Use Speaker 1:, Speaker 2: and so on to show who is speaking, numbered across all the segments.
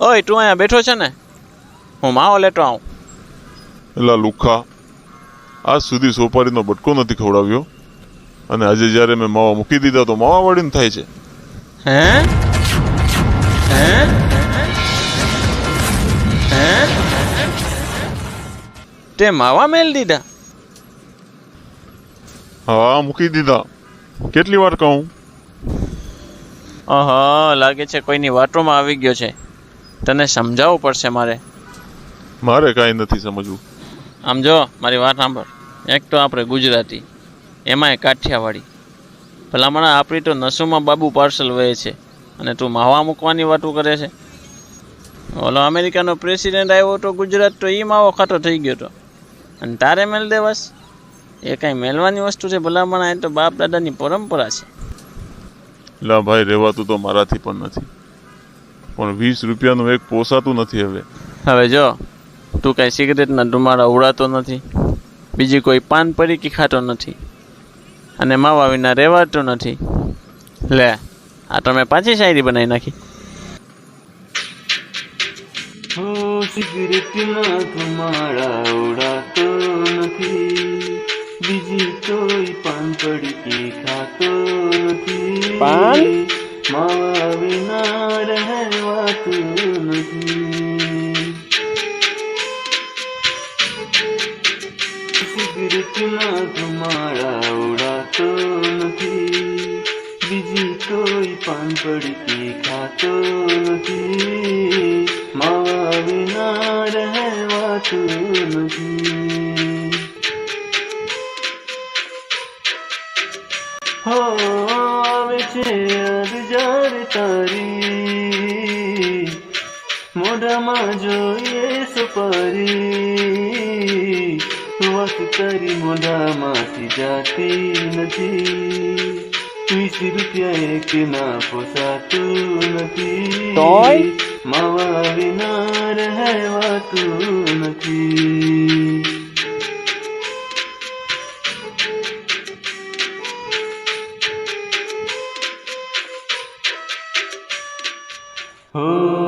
Speaker 1: ઓય તું અહીંયા બેઠો છે ને? હું માવો લેતો આવું.
Speaker 2: એલા લુખા આજ સુધી સોપારીનો બટકો નથી ખવડાવ્યો. અને આજે જ્યારે મેં માવા મૂકી દીધા તો માવા વળીને થાય છે.
Speaker 1: હે? હે? હે? તે માવા મેલ દીધા.
Speaker 2: હા મૂકી દીધા. કેટલી વાર કહું?
Speaker 1: આહા લાગે છે કોઈની વાતોમાં આવી ગયો છે. તને સમજાવવું પડશે મારે?
Speaker 2: મારે કાંઈ નથી સમજવું.
Speaker 1: આમ જો મારી વાત સાંભળ. એક તો આપણે ગુજરાતી એમાંય કાઠિયાવાડી. ભલામણા આપણી તો નસુમાં બાબુ પાર્સલ વહે છે અને તું માવા મૂકવાની વાતો કરે છે. ઓલો અમેરિકાનો પ્રેસિડેન્ટ આવ્યો તો ગુજરાત તો એ માવો ખાતો થઈ ગયો હતો અને તારે મેલ દેવાસ? એ કાંઈ મેલવાની વસ્તુ છે ભલામણા એ તો બાપ દાદાની પરંપરા છે.
Speaker 2: લા ભાઈ રહેવાતું તો મારાથી પણ નથી. પણ વીસ રૂપિયાનું એક પોસાતું નથી હવે.
Speaker 1: હવે જો તું કાંઈ સિગરેટના ધુમાડા ઉડાતો નથી બીજી કોઈ પાન પરીકી ખાતો નથી અને માવા વિના રહેવાતો નથી. લે આ તમે પાછી શાયરી બનાવી નાખી.
Speaker 3: સિગરેટના ધુમાડા ઉડાતો નથી બીજી કોઈ પાન પડીકી ખાતો નથી.
Speaker 1: પાન?
Speaker 3: માવા વિના સિગરેટના ધુમાડા ઉડાતો નથી બીજી કોઈ પાન પડીકી ખાતો નથી માવા વિના રહેવાતું નથી હો આવે છે અરજાર તારી મોઢામાં જોઈએ સુપારી વાત કરી મોઢામાંથી જાતી નથી વીસ રૂપિયા એક ના પોસાતું નથી
Speaker 1: તોય?
Speaker 3: માવા વિના રહેવાતું નથી હો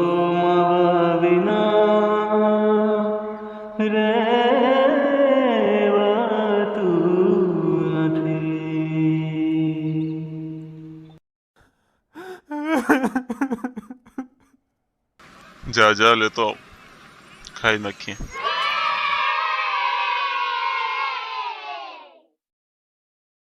Speaker 2: જા જા લેતો ખાઈ નાખીએ.